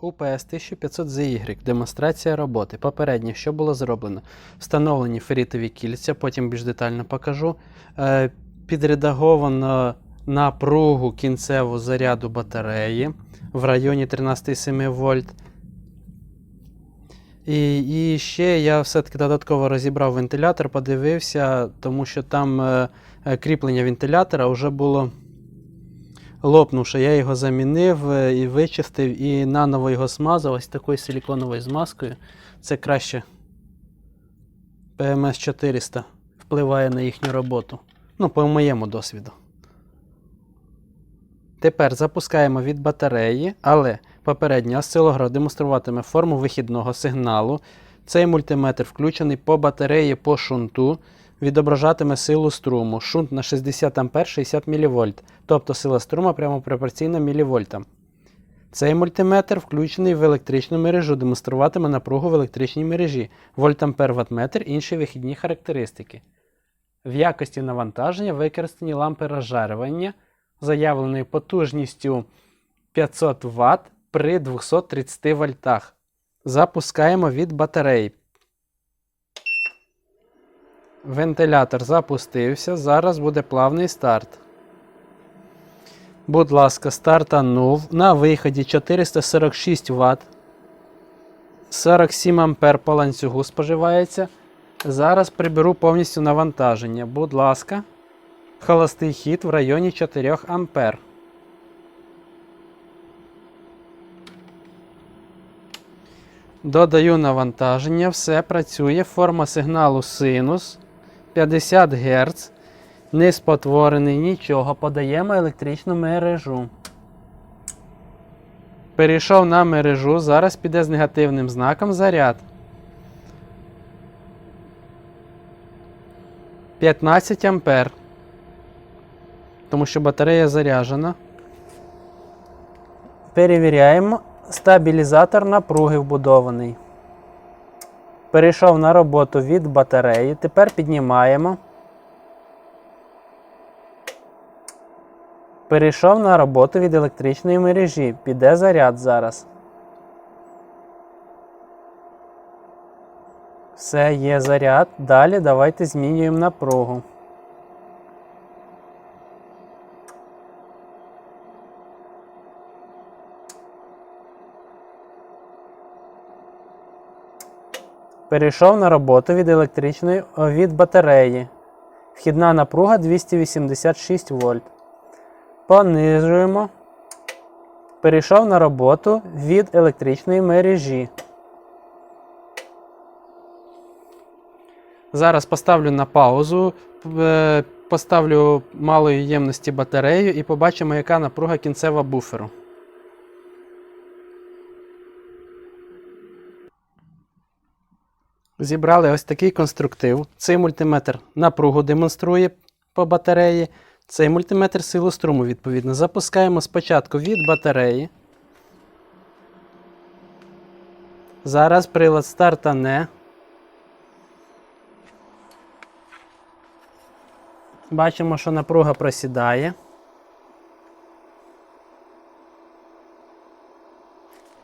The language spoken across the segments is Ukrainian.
УПС 1500 ZY. Демонстрація роботи. Попередньо, що було зроблено? Встановлені ферритові кільця, потім більш детально покажу. Е, підредаговано напругу кінцеву заряду батареї в районі 13,7 вольт. І, і ще я все-таки додатково розібрав вентилятор, подивився, тому що там е, е, кріплення вентилятора вже було лопнувши. Я його замінив е, і вичистив, і наново його смазав ось такою силіконовою змазкою. Це краще PMS 400 впливає на їхню роботу. Ну, по моєму досвіду. Тепер запускаємо від батареї, але попередньо осцилограф демонструватиме форму вихідного сигналу. Цей мультиметр включений по батареї по шунту, відображатиме силу струму. Шунт на 60 А 60 мВ, тобто сила струму прямо пропорційна мілівольтам. Цей мультиметр включений в електричну мережу, демонструватиме напругу в електричній мережі, вольтампер ваттметр, інші вихідні характеристики. В якості навантаження використані лампи розжарювання заявленою потужністю 500 Вт при 230 вольтах. Запускаємо від батареї. Вентилятор запустився. Зараз буде плавний старт. Будь ласка, стартанув. На виході 446 Вт. 47 ампер по ланцюгу споживається. Зараз приберу повністю навантаження. Будь ласка. Холостий хід в районі 4 ампер. Додаю навантаження, все працює. Форма сигналу синус 50 Гц. Не спотворений нічого. Подаємо електричну мережу. Перейшов на мережу. Зараз піде з негативним знаком заряд. 15 ампер. Тому що батарея заряджена. Перевіряємо. Стабілізатор напруги вбудований. Перейшов на роботу від батареї. Тепер піднімаємо. Перейшов на роботу від електричної мережі. Піде заряд зараз. Все, є заряд. Далі давайте змінюємо напругу. Перейшов на роботу від електричної від батареї. Вхідна напруга 286 вольт. Понижуємо. Перейшов на роботу від електричної мережі. Зараз поставлю на паузу, е, поставлю малої ємності батарею і побачимо, яка напруга кінцева буферу. Зібрали ось такий конструктив. Цей мультиметр напругу демонструє по батареї. Цей мультиметр силу струму, відповідно. Запускаємо спочатку від батареї. Зараз прилад стартане. Бачимо, що напруга просідає.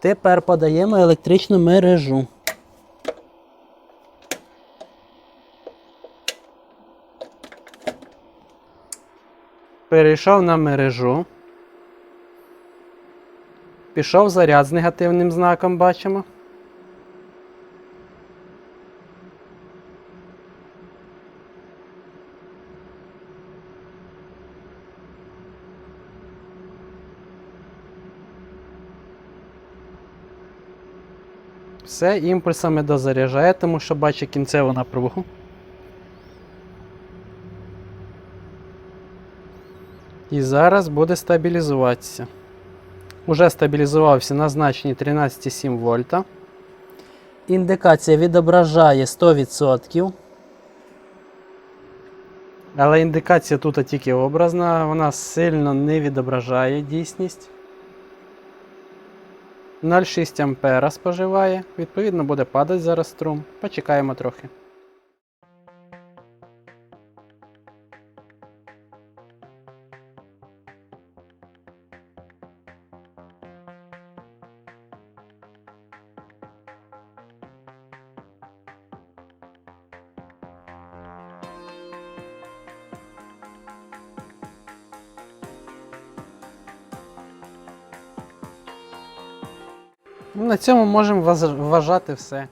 Тепер подаємо електричну мережу. Перейшов на мережу. Пішов заряд з негативним знаком, бачимо. Все, імпульсами дозаряджає, тому що бачить кінцеву напругу. І зараз буде стабілізуватися. Уже стабілізувався на значенні 13,7 вольта. Індикація відображає 100%. Але індикація тут тільки образна, вона сильно не відображає дійсність. 0,6 ампера споживає, відповідно буде падати зараз струм. Почекаємо трохи. На цьому можемо вважати все.